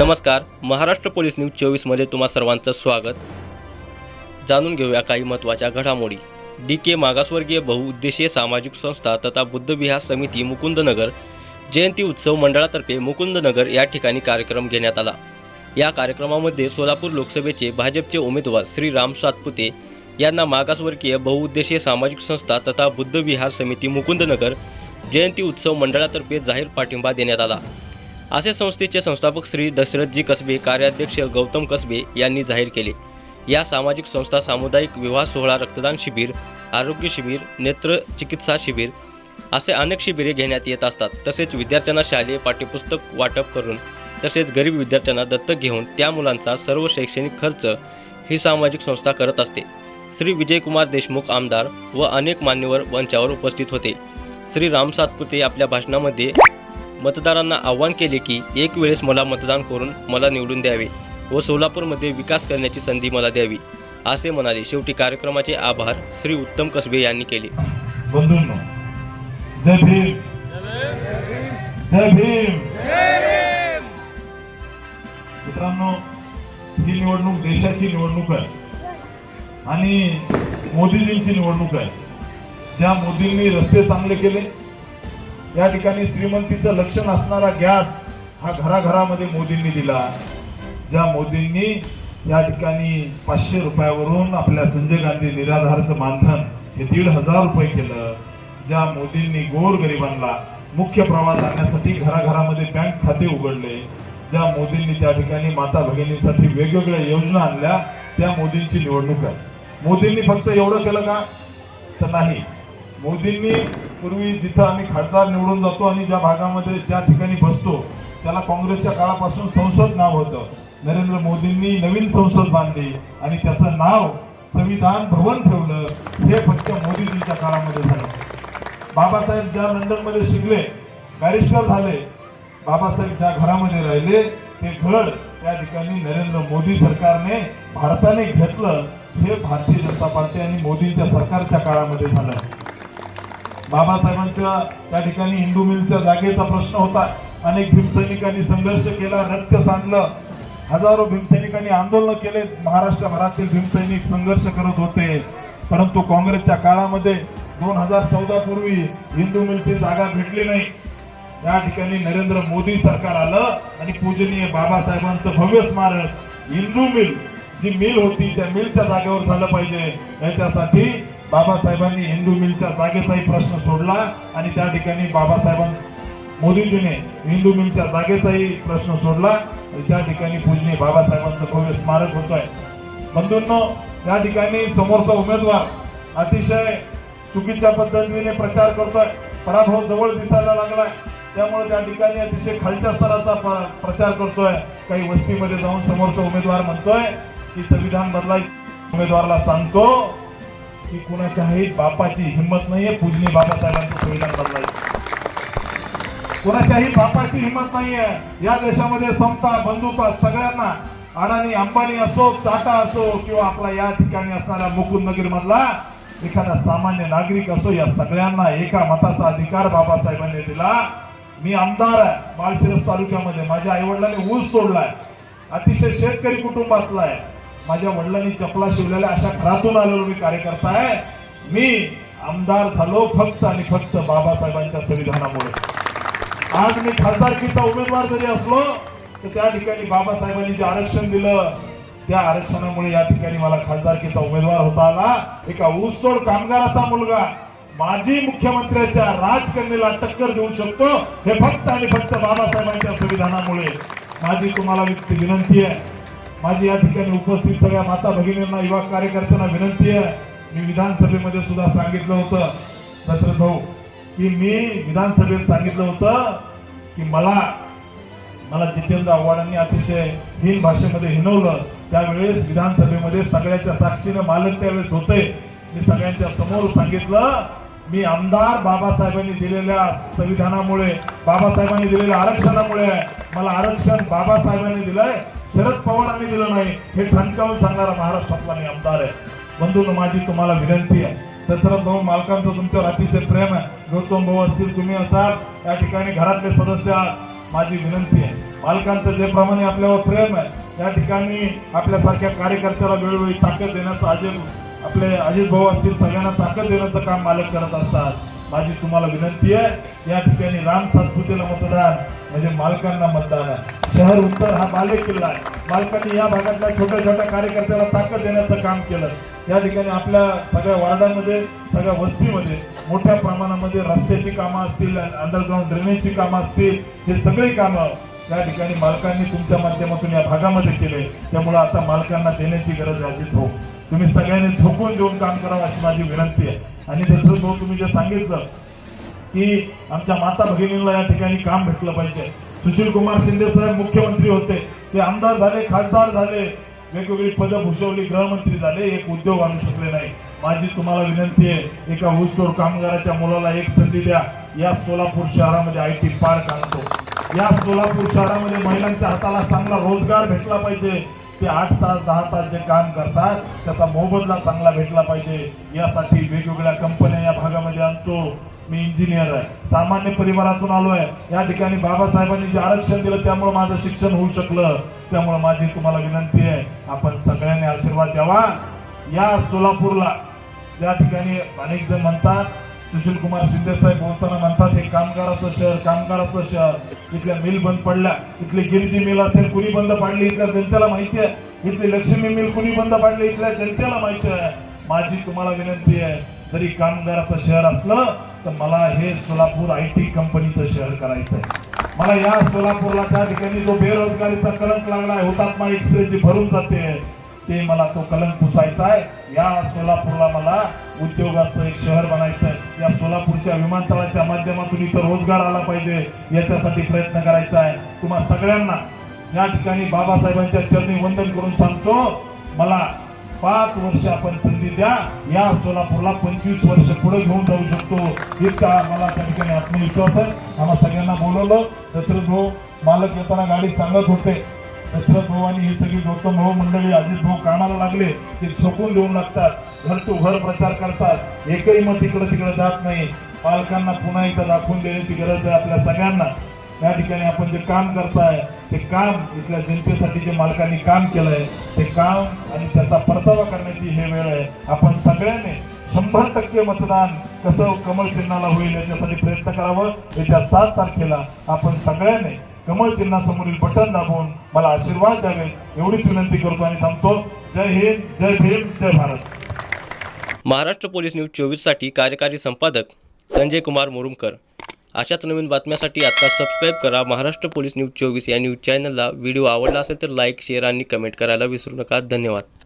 नमस्कार Maharashtra police news चोवीसमध्ये तुम्हा सर्वांचं स्वागत. जाणून घेऊया काही महत्त्वाच्या घडामोडी. डी के मागासवर्गीय बहुउद्देशीय सामाजिक संस्था तथा बुद्धविहार समिती मुकुंदनगर जयंती उत्सव मंडळातर्फे मुकुंदनगर या ठिकाणी कार्यक्रम घेण्यात आला. या कार्यक्रमामध्ये सोलापूर लोकसभेचे भाजपचे उमेदवार श्री राम सातपुते यांना मागासवर्गीय बहुउद्देशीय सामाजिक संस्था तथा बुद्धविहार समिती मुकुंदनगर जयंती उत्सव मंडळातर्फे जाहीर पाठिंबा देण्यात आला. असे संस्थेचे संस्थापक श्री दशरथजी कसबे कार्याध्यक्ष गौतम कसबे यांनी जाहीर केले. या सामाजिक संस्था सामुदायिक विवाह सोहळा रक्तदान शिबिर आरोग्य शिबिर नेत्र चिकित्सा शिबिर असे अनेक शिबिरे घेण्यात येत असतात. तसेच विद्यार्थ्यांना शालेय पाठ्यपुस्तक वाटप करून तसेच गरीब विद्यार्थ्यांना दत्तक घेऊन त्या मुलांचा सर्व शैक्षणिक खर्च ही सामाजिक संस्था करत असते. श्री विजयकुमार देशमुख आमदार व अनेक मान्यवर मंचावर उपस्थित होते. श्री राम सातपुते आपल्या भाषणामध्ये मतदारांना आवाहन केले की एक वेळेस मला मतदान करून मला निवडून द्यावे व सोलापूरमध्ये विकास करण्याची संधी मला द्यावी असे म्हणाले. शेवटी कार्यक्रमाचे आभार श्री उत्तम कसबे यांनी केले. जय भीम. जय भीम. मित्रांनो ही निवडणूक देशाची निवडणूक आहे आणि मोदीजींची निवडणूक आहे. ज्या मोदींनी रस्ते चांगले केले या ठिकाणी श्रीमंतीचं लक्षण असणारा गॅस हा घराघरामध्ये मोदींनी दिला. ज्या मोदींनी या ठिकाणी पाचशे रुपयावरून आपल्या संजय गांधी निराधारचं मानधन हे दीड हजार रुपये केलं. ज्या मोदींनी गोरगरिबांना मुख्य प्रवास आणण्यासाठी घराघरामध्ये बँक खाते उघडले. ज्या मोदींनी त्या ठिकाणी माता भगिनींसाठी वेगवेगळ्या योजना आणल्या त्या मोदींची निवडणूक आहे. मोदींनी फक्त एवढं केलं का? तर नाही. मोदींनी पूर्वी जिथं आम्ही खासदार निवडून जातो आणि ज्या भागामध्ये ज्या ठिकाणी बसतो त्याला काँग्रेसच्या काळापासून संसद नाव होतं. नरेंद्र मोदींनी नवीन संसद बांधली आणि त्याचं नाव संविधान भवन ठेवलं हे फक्त मोदीजींच्या काळामध्ये झालं. बाबासाहेब ज्या लंडनमध्ये शिकले बॅरिस्टर झाले बाबासाहेब ज्या घरामध्ये राहिले ते घर त्या ठिकाणी नरेंद्र मोदी सरकारने भारताने घेतलं हे भारतीय जनता पार्टी आणि मोदींच्या सरकारच्या काळामध्ये झालं. बाबासाहेबांच्या त्या ठिकाणी हिंदू मिलच्या जागेचा प्रश्न होता. अनेक भीमसैनिकांनी संघर्ष केला रक्त सांडलं. हजारो भीमसैनिकांनी आंदोलन केले. महाराष्ट्रभरातील भीमसैनिक संघर्ष करत होते. परंतु काँग्रेसच्या काळामध्ये दोन हजार चौदा पूर्वी हिंदू मिलची जागा भेटली नाही. या ठिकाणी नरेंद्र मोदी सरकार आलं आणि पूजनीय बाबासाहेबांचं भव्य स्मारक हिंदू मिल जी मिल होती त्या मिलच्या जागेवर झालं पाहिजे. याच्यासाठी बाबासाहेबांनी हिंदू मिलच्या जागेचाही प्रश्न सोडला आणि त्या ठिकाणी बाबासाहेबां मोदीजीने हिंदू मिलच्या जागेचाही प्रश्न सोडला. आणि त्या ठिकाणी पूजने बाबासाहेबांचं भव्य स्मारक होत आहे बंधूंनो या ठिकाणी समोरचा उमेदवार अतिशय चुकीच्या पद्धतीने प्रचार करतोय. पराभव जवळ दिसायला लागलाय. त्यामुळे त्या ठिकाणी अतिशय खालच्या स्तराचा प- प्रचार करतोय. काही वस्तीमध्ये जाऊन समोरचा उमेदवार म्हणतोय की संविधान बदलाय. उमेदवाराला सांगतो की कुणाच्याही बापाची हिंमत नाहीये. पूजनी बाबासाहेबांचं संविधान बदलायचं कुणाच्याही बापाची हिंमत नाहीये. या देशामध्ये समता बंधुता सगळ्यांना अडाणी अंबानी असो टाटा असो किंवा आपला या ठिकाणी असणारा मुकुंदनगर मधला एखादा सामान्य नागरिक असो या सगळ्यांना एका मताचा अधिकार बाबासाहेबांनी दिला. मी आमदार आहे. माळशिरस तालुक्यामध्ये माझ्या आईवडिलांनी ऊस तोडलाय. अतिशय शेतकरी कुटुंबातला आहे. माझ्या वडिलांनी चपला शिवलेल्या अशा घरातून आलेलो मी कार्यकर्ता आहे मी आमदार झालो फक्त आणि फक्त बाबासाहेबांच्या संविधानामुळे. आज मी खासदारकीचा उमेदवार जरी असलो तर त्या ठिकाणी बाबासाहेबांनी जे आरक्षण दिलं त्या आरक्षणामुळे या ठिकाणी मला खासदारकीचा उमेदवार होता आला. एका ऊसतोड कामगाराचा मुलगा माजी मुख्यमंत्र्याच्या राजकन्याला टक्कर देऊ शकतो हे फक्त आणि फक्त बाबासाहेबांच्या संविधानामुळे. माझी तुम्हाला विनंती आहे. माझी या ठिकाणी उपस्थित सगळ्या माता भगिनींना युवा कार्यकर्त्यांना विनंती आहे. मी विधानसभेमध्ये सुद्धा सांगितलं होतं. दशरथ भाऊ की मी विधानसभेत सांगितलं होतं की मला मला जितेंद्र आव्हाडांनी अतिशय हीन भाषेमध्ये हिनवलं त्यावेळेस विधानसभेमध्ये सगळ्याच्या साक्षीनं मालक त्यावेळेस होते. मी सगळ्यांच्या समोर सांगितलं मी आमदार बाबासाहेबांनी दिलेल्या संविधानामुळे बाबासाहेबांनी दिलेल्या आरक्षणामुळे मला आरक्षण बाबासाहेबांनी दिलंय. शरद पवारांनी दिलं नाही हे ठणकावून सांगणारा महाराष्ट्रातला मी आमदार आहे. बंधून माझी तुम्हाला विनंती आहे. दशरथ भाऊ मालकांचं तुमच्यावर अतिशय प्रेम आहे. गौतम भाऊ असतील तुम्ही असाल या ठिकाणी घरातले सदस्य आहात माझी विनंती आहे. मालकांचं जे प्रमाणे आपल्यावर प्रेम आहे या ठिकाणी आपल्यासारख्या कार्यकर्त्याला वेळोवेळी ताकद देण्याचं अजय आपले अजित भाऊ असतील सगळ्यांना ताकद देण्याचं काम मालक करत असतात. माझी तुम्हाला विनंती आहे या ठिकाणी राम सातपुतेला मतदान म्हणजे मालकांना मतदान आहे. शहर उत्तर हा बाले किल्ला आहे. मालकांनी या भागातल्या छोट्या छोट्या कार्यकर्त्याला ताकद देण्याचं काम केलं. या ठिकाणी आपल्या सगळ्या वार्डामध्ये सगळ्या वस्तीमध्ये मोठ्या प्रमाणामध्ये रस्त्याची कामं असतील अंडरग्राऊंड ड्रेनेजची कामं असतील हे सगळी कामं त्या ठिकाणी मालकांनी तुमच्या माध्यमातून या भागामध्ये केले. त्यामुळे आता मालकांना देण्याची गरज आहे अजित भाऊ. तुम्ही सगळ्यांनी झोकून देऊन काम करावं अशी माझी विनंती आहे. आणि दुसरं भाऊ तुम्ही जे सांगितलं की आमच्या माता भगिनींना या ठिकाणी काम भेटलं पाहिजे. सुशील कुमार शिंदे साहेब मुख्यमंत्री होते. ते आमदार झाले खासदार झाले वेगवेगळी पदं भूषवली गृहमंत्री झाले एक उद्योग आणू शकले नाही. माझी तुम्हाला विनंती आहे एका ऊसतोड कामगाराच्या मुलाला एक संधी द्या. या सोलापूर शहरामध्ये आय टी पार्क आणतो. या सोलापूर शहरामध्ये महिलांच्या हाताला चांगला रोजगार भेटला पाहिजे. ते आठ तास दहा तास जे काम करतात त्याचा मोबदला चांगला भेटला पाहिजे. यासाठी वेगवेगळ्या कंपन्या या भागामध्ये आणतो. मी इंजिनियर आहे. सामान्य परिवारातून आलो आहे या ठिकाणी बाबासाहेबांनी जे आरक्षण दिलं त्यामुळे माझं शिक्षण होऊ शकलं. त्यामुळे माझी तुम्हाला विनंती आहे आपण सगळ्यांनी आशीर्वाद द्यावा. या सोलापूरला या ठिकाणी अनेक जण म्हणतात सुशील कुमार शिंदे साहेब बोलताना म्हणतात हे कामगाराचं शहर कामगाराचं शहर. इथल्या मिल बंद पडल्या. इथली गिरजी मिल असेल कुणी बंद पाडली? इथल्या जनतेला माहिती आहे. इथली लक्ष्मी मिल कुणी बंद पाडली? इथल्या जनतेला माहिती आहे. माझी तुम्हाला विनंती आहे जरी कामगाराचं शहर असलं तर मला हे सोलापूर आय टी कंपनीचं शहर करायचं आहे. मला या सोलापूरला त्या ठिकाणी जो बेरोजगारीचा कलंक लागला आहे हुतात्मा एक्सप्रेस जी भरून जाते ते मला तो कलंक पुसायचा आहे. या सोलापूरला मला उद्योगाचं एक शहर बनायचं आहे. या सोलापूरच्या विमानतळाच्या माध्यमातून इथं रोजगार आला पाहिजे याच्यासाठी प्रयत्न करायचा आहे. तुम्हा सगळ्यांना या ठिकाणी बाबासाहेबांच्या चरणी वंदन करून सांगतो मला पाच वर्ष आपण संधी द्या या सोलापूरला पंचवीस वर्ष पुढे घेऊन जाऊ शकतो. इतका मला त्या ठिकाणी आत्मविश्वास आहे. आम्हाला सगळ्यांना बोलवलं. दशरथ भाऊ हो, मालक येताना गाडी सांगत होते. दशरथ भाऊ आणि ही सगळी गौतम भाऊ मंडळी अजित भाऊ कामाला लागले ते झोकून देऊन लागतात. घर टू घर प्रचार करतात. एकही मत इकडं तिकडं जात नाही. पालकांना पुन्हा एकदा दाखवून देण्याची गरज आहे आपल्या सगळ्यांना. या ठिकाणी आपण जे काम करताय ते काम इथल्या जनतेसाठी जे मालकांनी काम केलंय ते काम आणि त्याचा परतावा करण्याची हे वेळ आहे. आपण सगळ्यांनी शंभर टक्के मतदान कसं हो, कमल चिन्हाला होईल याच्यासाठी प्रयत्न करावं. येत्या सात तारखेला आपण सगळ्यांनी कमळ चिन्हासमोरील बटन दाबून मला आशीर्वाद द्यावे एवढीच विनंती करतो आणि सांगतो जय हिंद जय भीम जय भारत. महाराष्ट्र पोलीस न्यूज चोवीससाठी कार्यकारी संपादक संजय कुमार मुरुमकर. अशाच नवीन बातम्यासाठी आता सबस्क्राईब करा महाराष्ट्र पोलीस न्यूज चोवीस या न्यूज चॅनलला व्हिडिओ आवडला असेल तर लाईक शेअर आणि कमेंट करायला विसरू नका. धन्यवाद.